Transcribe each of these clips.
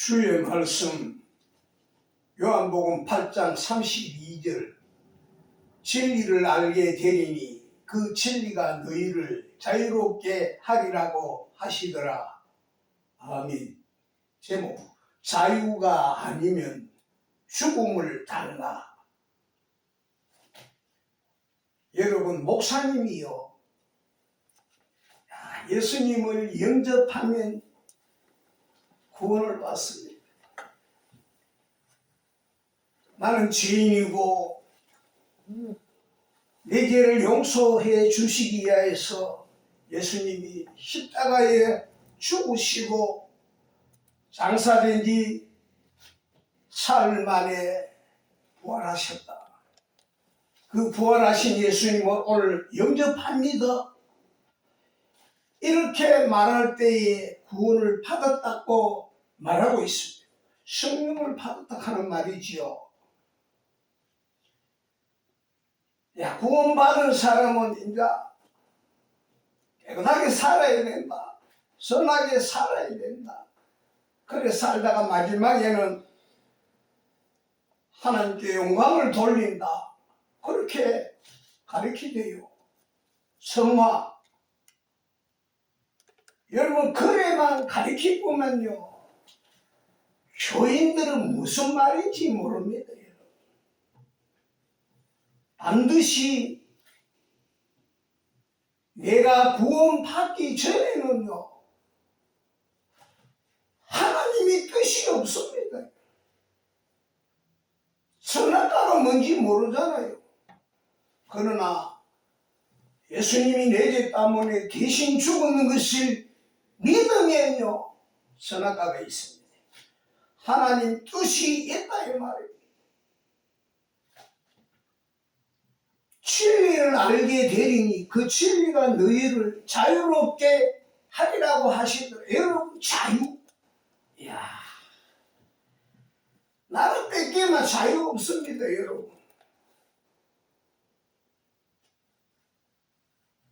주의 말씀 요한복음 8장 32절 진리를 알게 되리니 그 진리가 너희를 자유롭게 하리라고 하시더라. 아멘. 제목 자유가 아니면 죽음을 달라. 여러분 목사님이요. 야, 예수님을 영접하면 구원을 받습니다. 나는 죄인이고 내 죄를 용서해 주시기 위해서 예수님이 십자가에 죽으시고 장사된 지 사흘 만에 부활하셨다. 그 부활하신 예수님을 오늘 영접합니다. 이렇게 말할 때에 구원을 받았다고 말하고 있습니다. 성령을 받았다 하는 말이지요. 야, 구원받은 사람은 이제 깨끗하게 살아야 된다. 선하게 살아야 된다. 그래 살다가 마지막에는 하나님께 영광을 돌린다. 그렇게 가르치대요. 성화. 여러분, 그래만 가르치고만요. 교인들은 무슨 말인지 모릅니다. 반드시 내가 구원받기 전에는요, 하나님이 뜻이 없습니다. 선악과가 뭔지 모르잖아요. 그러나 예수님이 내 죄 때문에 대신 죽었는 것을 믿으면요, 선악과가 있습니다. 하나님 뜻이 있다 이 말입니다. 진리를 알게 되리니 그 진리가 너희를 자유롭게 하리라고 하시더라. 여러분 자유. 이야. 나는 뺏기면 자유 없습니다, 여러분.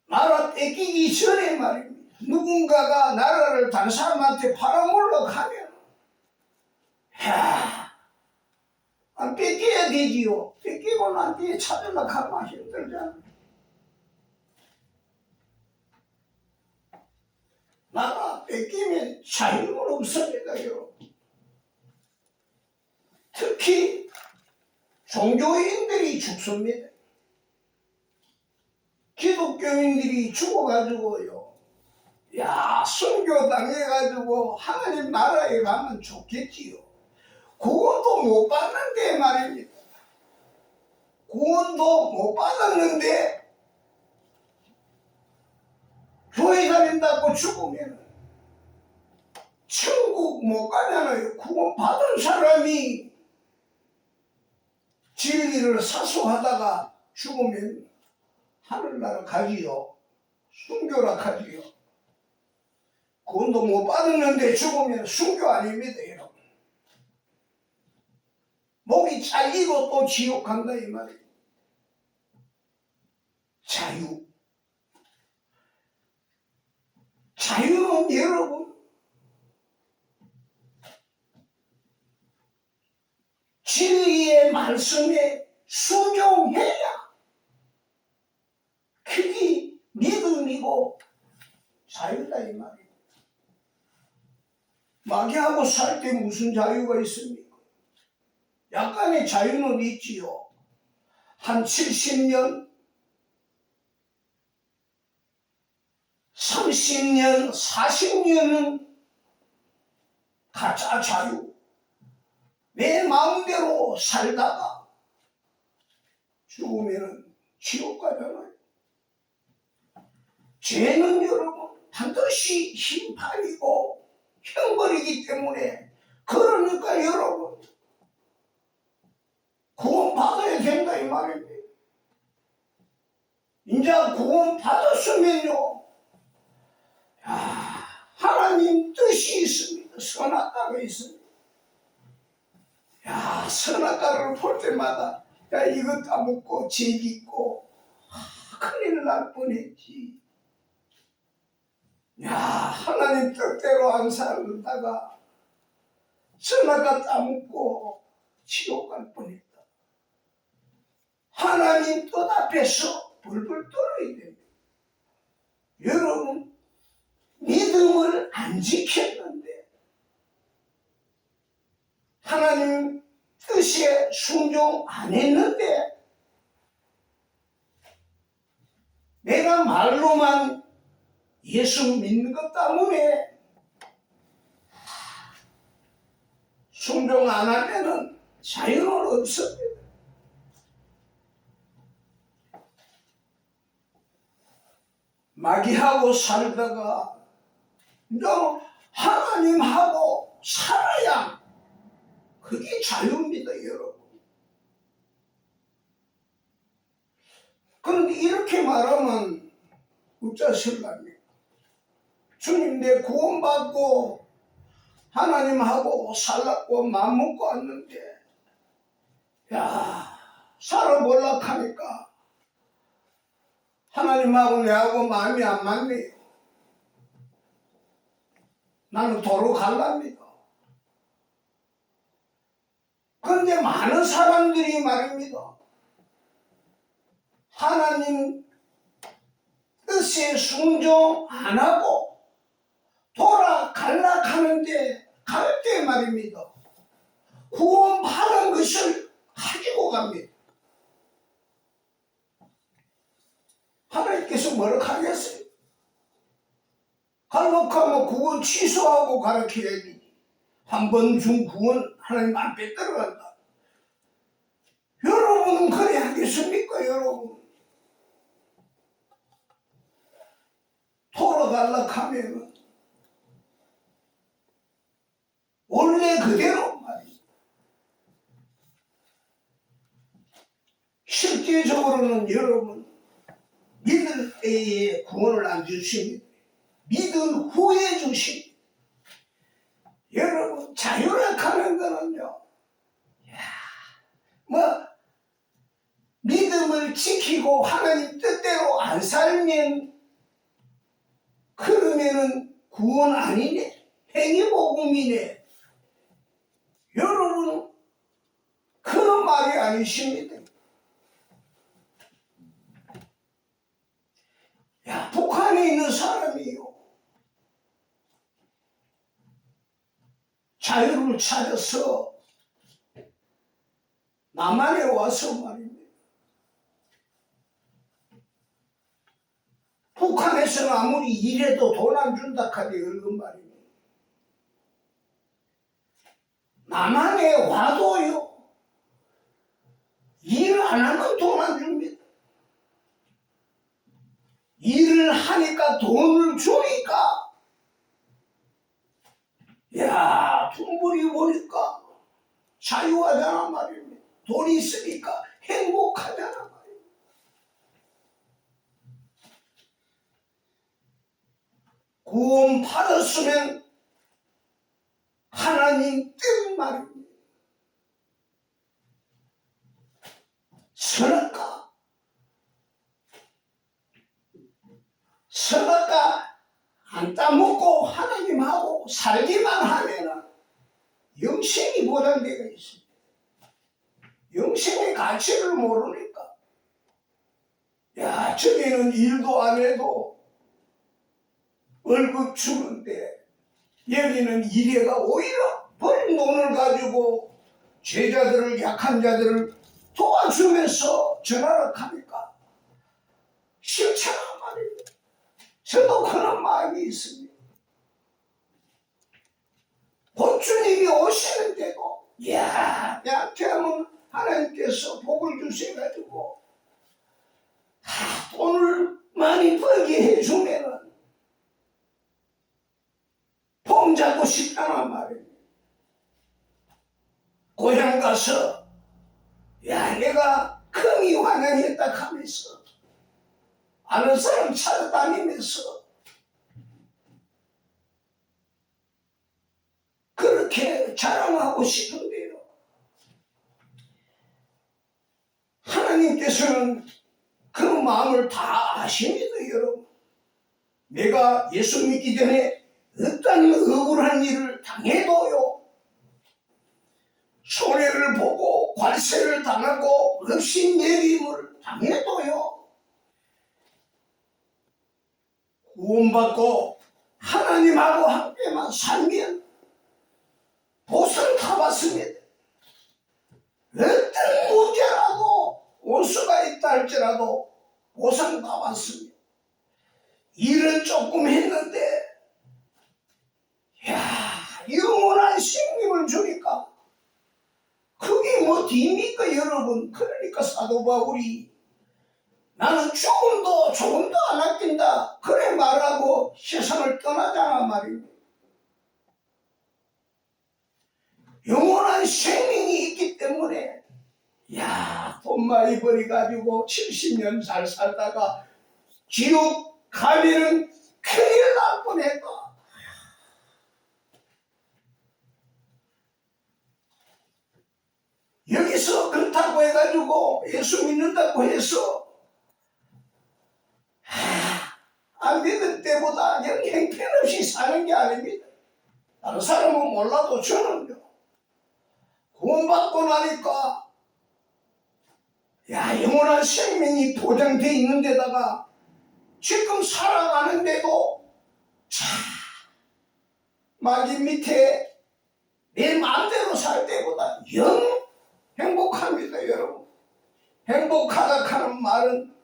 나라 뺏기기 전에 말입니다. 누군가가 나라를 다른 사람한테 팔아먹으러 가면, 야, 안 뺏겨야 되지요. 뺏기고 난 뒤에 찾으려고 하면 힘들잖아. 나라 뺏기면 자유는 없습니다, 여러분. 특히 종교인들이 죽습니다. 기독교인들이 죽어가지고요. 야, 순교 당해가지고 하나님 나라에 가면 좋겠지요. 구원도 못 받는데 말입니다. 구원도 못 받았는데 교회 다닌다고 죽으면 천국 못 가잖아요. 구원 받은 사람이 진리를 사수하다가 죽으면 하늘나라 가지요. 순교라 가지요. 구원도 못 받았는데 죽으면 순교 아닙니다, 여러분. 목이 잘리고 또 지옥 간다 이 말이에요. 자유. 자유는 여러분 진리의 말씀에 순종해야 그게 믿음이고 자유다 이 말이에요. 마귀하고 살 때 무슨 자유가 있습니까? 약간의 자유는 있지요. 한 70년, 30년, 40년은 가짜 자유. 내 마음대로 살다가 죽으면 지옥 가 잖아요. 죄는 여러분 반드시 심판이고 형벌이기 때문에 그러니까 여러분 구원 받아야 된다 이 말입니다. 이제 구원 받았으면요. 야, 하나님 뜻이 있습니다. 선악과가 있습니다. 야, 선악과를 볼 때마다 야 이거 따먹고 죄 짓고 아, 큰일 날 뻔했지. 야, 하나님 뜻대로 안 살다가 선악가 따먹고 지옥 갈 뻔했다. 하나님 뜻 앞에서 불불 떨어야 됩니다. 여러분 믿음을 안 지켰는데 하나님 뜻에 순종 안 했는데 내가 말로만 예수 믿는 것 때문에 순종 안 하면은 자유는 없습니다. 마귀하고 살다가 너 하나님하고 살아야 그게 자유입니다, 여러분. 그런데 이렇게 말하면 어쩌실랍니까? 주님 내 구원받고 하나님하고 살았고 맘먹고 왔는데 야 살아볼라 하니까 하나님하고 내하고 마음이 안 맞네요. 나는 도로 갈랍니다. 그런데 많은 사람들이 말입니다. 하나님 뜻에 순종 안 하고 돌아갈라 하는데 갈 때 말입니다. 구원 받은 것을 가지고 갑니다. 하나님께서 뭐라 하겠어요? 갈락하면 구원 취소하고 가르쳐야지. 한 번 준 구원 하나님 앞에 들어간다. 여러분은 그래 하겠습니까, 여러분? 돌아갈라 하면은 원래 그대로 말이야. 실제적으로는 여러분 믿을 때에 구원을 안 주십니다. 믿은 후에 주십니다. 여러분 자유락하는 거는요. 야, 뭐 믿음을 지키고 하나님 뜻대로 안 살면 그러면은 구원 아니네. 행위 복음이네. 여러분 그런 말이 아니십니다. 야, 북한에 있는 사람이요. 자유를 찾아서 남한에 와서 말입니다. 북한에서는 아무리 일해도 돈 안 준다 하지 얼른 말입니다. 남한에 와도요. 일 안 하면 돈안 줍니다. 일을 하니까 돈을 주니까 야 돈벌이 보니까 자유하잖아 말입니다. 돈이 있으니까 행복하잖아 말입니다. 구원 받았으면 하나님 뜻 말입니다. 선악과 선악과 안 따먹고 하나님하고 살기만 하면은 영생이 보장되어 있습니다. 영생의 가치를 모르니까 야 저기는 일도 안 해도 월급 주는데 여기는 일해가 오히려 버린 돈을 가지고 제자들을 약한 자들을 도와주면서 전화를 하니까 말이에요. 저도 그런 마음이 있습니다. 곧 주님이 오시는데도 이야 약하면 하나님께서 복을 주셔가지고 아, 돈을 많이 벌게 해주면은 폼 잡고 싶다는 말이에요. 고향 가서 야 내가 금이 환영했다 하면서 아는 사람 찾아다니면서 그렇게 자랑하고 싶은데요. 하나님께서는 그 마음을 다 아십니다, 여러분. 내가 예수 믿기 전에 어떤 억울한 일을 당해도요, 말세를 당하고 없인 예림을 당해도요. 구원받고 하나님하고 함께만 살면 보상 타봤습니다. 어떤 문제라도 올 수가 있다 할지라도 보상 타봤습니다. 일은 조금 했는데 야 영원한 생명을 주니까 그게 뭐 뒤입니까 여러분 그러니까 사도 바울이 나는 조금도 조금도 안 아낀다. 그래 말하고 세상을 떠나잖아 말입니다 영원한 생명이 있기 때문에 야돈 많이 벌어가지고 70년 잘 살다가 지옥 가면은 큰일 날 뻔했다 여기서 그렇다고 해가지고 예수 믿는다고 해서 하, 안 믿을 때보다 그냥 형편없이 사는 게 아닙니다. 다른 사람은 몰라도 저는요. 구원받고 나니까 야 영원한 생명이 보장돼 있는 데다가 지금 살아가는데도 참 마귀 밑에 내 마음대로 살 때보다 영 행복합니다, 여러분. 행복하다 하는 말은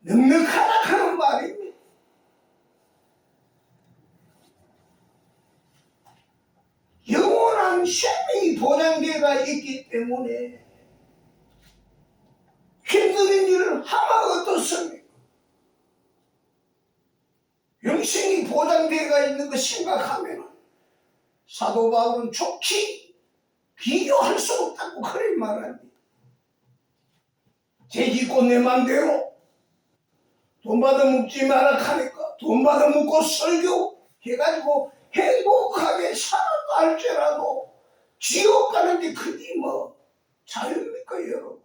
넉넉하다 하는 말입니다. 생명이 보장되어 있기 때문에 힘든 일을 하면 어떻습니까? 영생이 보장되어 있는 거 생각하면 사도 바울은 좋기 비교할 수 없다고 그런 말합니다. 재짓고 내 맘대로 돈 받아 먹지 마라 하니까 돈 받아 먹고 설교 해가지고 행복하게 살았다 할지라도 지옥 가는데 그게 뭐 자유입니까 여러분?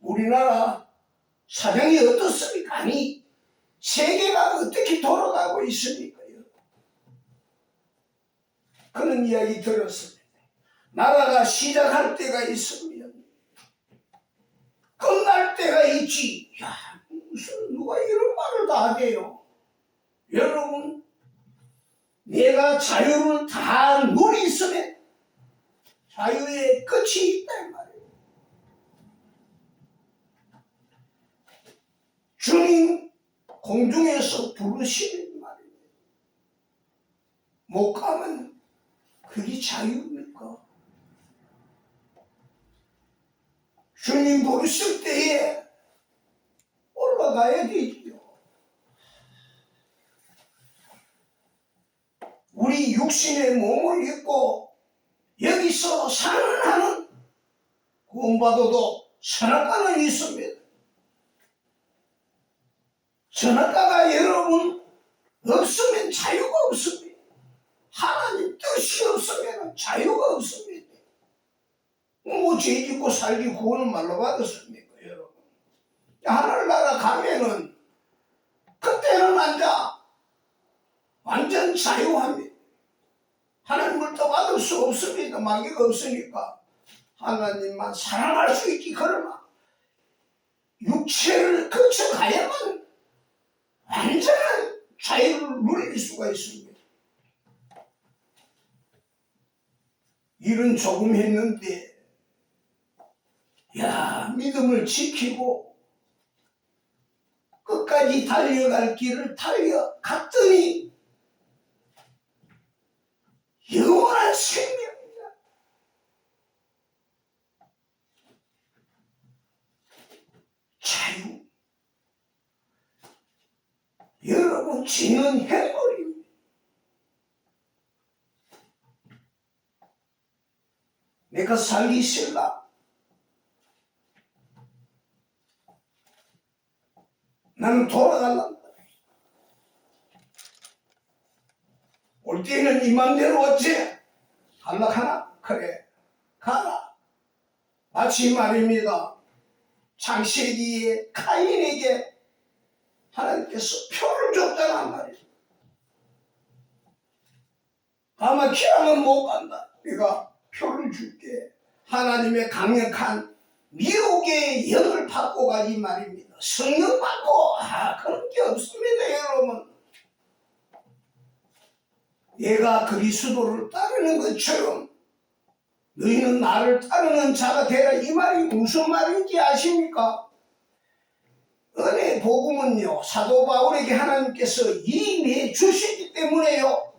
우리나라 사정이 어떻습니까? 아니 세계가 어떻게 돌아가고 있습니까? 여러분? 그런 이야기 들었습니다. 나라가 시작할 때가 있으면 끝날 때가 있지. 야, 무슨 누가 이런 말을 다 하게요? 여러분, 내가 자유를 다 누리으면 자유의 끝이 있다 이 말이에요. 주님 공중에서 부르시는 말이에요. 못 가면 그게 자유입니까? 주님 부르실 때에 올라가야 되지요. 우리 육신의 몸을 입고 여기서 사는 한은 구원받아도 선악과는 있습니다. 선악과가 여러분 없으면 자유가 없습니다. 하나님 뜻이 없으면 자유가 없습니다. 뭐 죄 짓고 살기 구원은 말로 받았습니까 여러분 하늘나라 가면은 그때는 앉아 완전 자유합니다 하나님을 더 받을 수 없습니다. 마귀가 없으니까. 하나님만 사랑할 수 있지 그러나 육체를 거쳐가야만 완전한 자유를 누릴 수가 있습니다. 일은 조금 했는데 야, 믿음을 지키고 끝까지 달려갈 길을 달려갔더니 영원한 생명이다. 자유. 여러분, 지는 해버립니다. 내가 싫다. 나는 돌아갈란다. 올 때는 이 맘대로 어째? 갈락하나? 그래. 가라. 마치 말입니다. 창세기에 카인에게 하나님께서 표를 줬다는 말이에요. 아마 기왕은 못 간다. 내가 표를 줄게. 하나님의 강력한 미혹의 영을 받고 가지 말입니다. 성령 받고 아 그런 게 없습니다 여러분. 내가 그리스도를 따르는 것처럼 너희는 나를 따르는 자가 되라 이 말이 무슨 말인지 아십니까? 은혜 복음은요 사도 바울에게 하나님께서 이내 주시기 때문에요.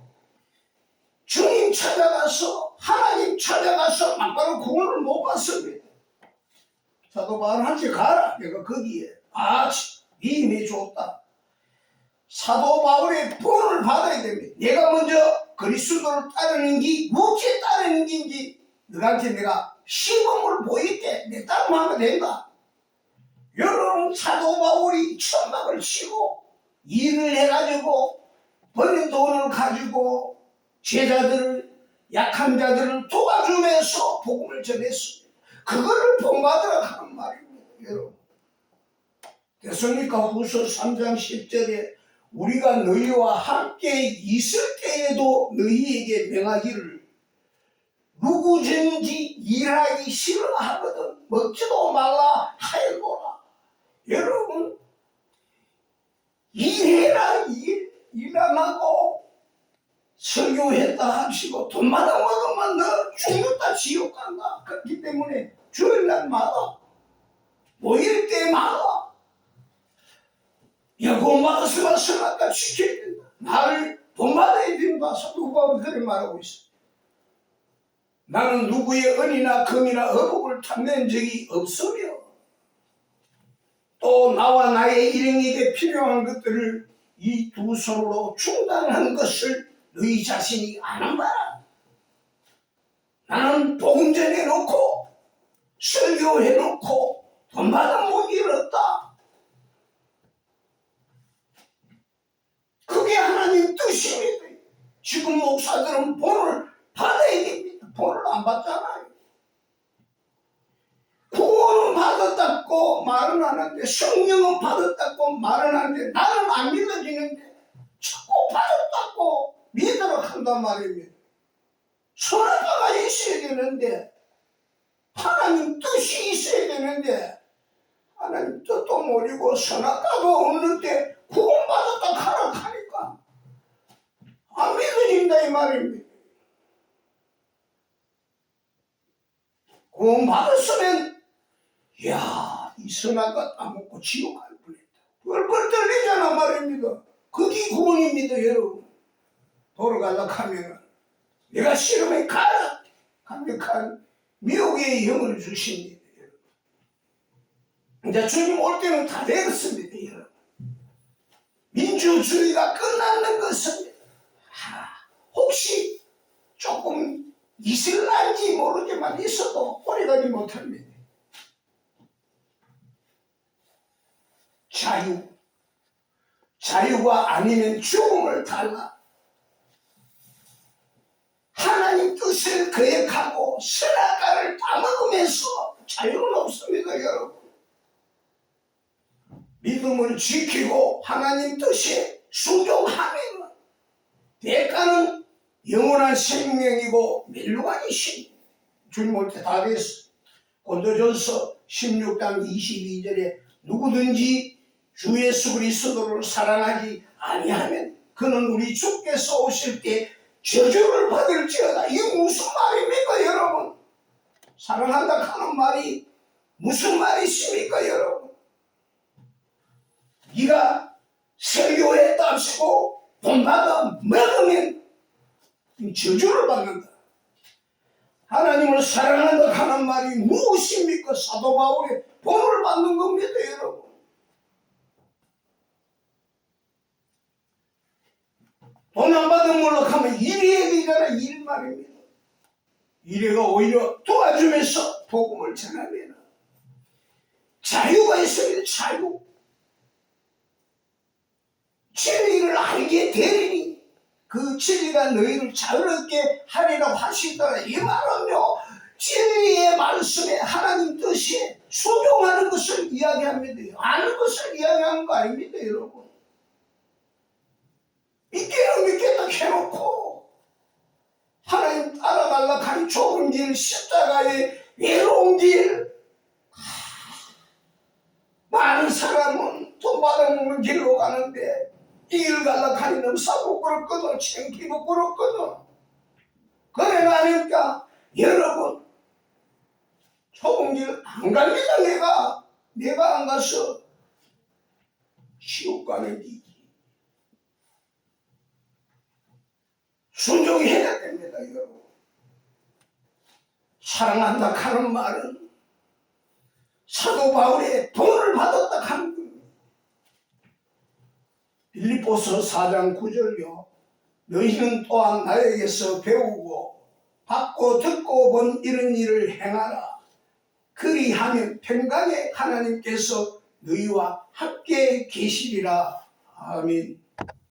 주님 찾아가서 하나님 찾아가서 막바로 구원을 못 받습니다. 사도 바울한테 가라. 내가 거기에. 아 이내 줬다. 사도 바울의 본을 받아야 됩니다 내가 먼저 그리스도를 따르는 게 무엇에 따르는 게인지 너한테 내가 시범을 보일게 내 따름 하면 된다 여러분 사도 바울이 천막을 치고 일을 해가지고 버린 돈을 가지고 제자들을 약한 자들을 도와주면서 복음을 전했습니다. 그거를 본받으라 하는 말입니다. 여러분. 됐습니까? 후서 3장 10절에 우리가 너희와 함께 있을 때에도 너희에게 명하기를 누구든지 일하기 싫어하거든 먹지도 말라 하였노라. 여러분 일해라 일, 일안 하고 설교했다 하시고 돈만 안 먹으면 너 죽는다 지옥 간다. 그렇기 때문에 주일날마다 모일 때마다 여고 받았으면 선악과 지켜야 된다 나를 본받아야 된다 사도 바울이 그렇게 말하고 있어 나는 누구의 은이나 금이나 어복을 탐낸 적이 없으며 또 나와 나의 일행에게 필요한 것들을 이 두 손으로 충당한 것을 너희 자신이 아는 바라. 나는 복음 전해놓고 설교해놓고 돈 받아 못 잃었다. 그게 하나님 뜻입니다. 지금 목사들은 본을 받아야 됩니다. 본을 안 받잖아요. 구원은 받았다고 말은 하는데 성령은 받았다고 말은 하는데 나는 안 믿어지는데 자꾸 받았다고 믿으러 한단 말입니다. 선악과가 있어야 되는데 하나님 뜻이 있어야 되는데 하나님 뜻도 모르고 선악과도 없는데 구원받았다 하라 하니까 안 믿어진다 이 말입니다. 구원받았으면 이 선악과 따먹고 지옥 갈 뻔했다. 뻘뻘 떨리잖아 말입니다. 그게 구원입니다, 여러분. 돌아가려고 하면은 내가 싫으면 가라. 강력한 미혹의 영을 주십니다, 여러분. 이제 주님 올 때는 다 되었습니다, 여러분. 민주주의가 끝나는 것은 아, 혹시 조금 있을란지 모르지만 있어도 오래가지 못합니다. 자유. 자유가 아니면 죽음을 달라. 하나님 뜻을 거역하고 선악과를 따먹으면서 자유는 없습니다, 여러분. 믿음을 지키고 하나님 뜻에 순종하면 대가는 영원한 생명이고 멸류관이 신 주님 올때다 됐어. 고도전서 16장 22절에 누구든지 주 예수 그리스도를 사랑하지 아니하면 그는 우리 주께서 오실 때 저주를 받을지어다. 이게 무슨 말입니까, 여러분? 사랑한다 하는 말이 무슨 말이십니까, 여러분? 네가 설교했답시고 돈 받아 먹으면 저주를 받는다. 하나님을 사랑한다 하는 말이 무엇입니까? 사도 바울의 본을 받는 겁니다, 여러분. 돈 안 받은 걸로 하면 일의 얘기잖아, 일 말입니다. 일회가 오히려 도와주면서 복음을 전하면 자유가 있습니다, 자유. 진리를 알게 되리니 그 진리가 너희를 자유롭게 하리라고 하시더라. 이 말은요, 진리의 말씀에 하나님 뜻이 순종하는 것을 이야기합니다. 아는 것을 이야기하는 거 아닙니다, 여러분. 믿기는 믿겠다 해놓고 하나님 따라달라 한 좁은 길 십자가의 외로운 길. 많은 사람은 돈 받아먹는 길로 가는데 이 길 갈라 가리는 사고 부럽거든 챙기고 부럽거든. 그래 나니까 여러분 좁은 길 안 갑니다 내가. 내가 안 가서 지옥 가는 길 순종해야 됩니다 여러분. 사랑한다 하는 말은 사도 바울의 돈을 받았다 하는 겁니다. 빌립보서 4장 9절요. 너희는 또한 나에게서 배우고 받고 듣고 본 이런 일을 행하라. 그리하면 평강의 하나님께서 너희와 함께 계시리라. 아멘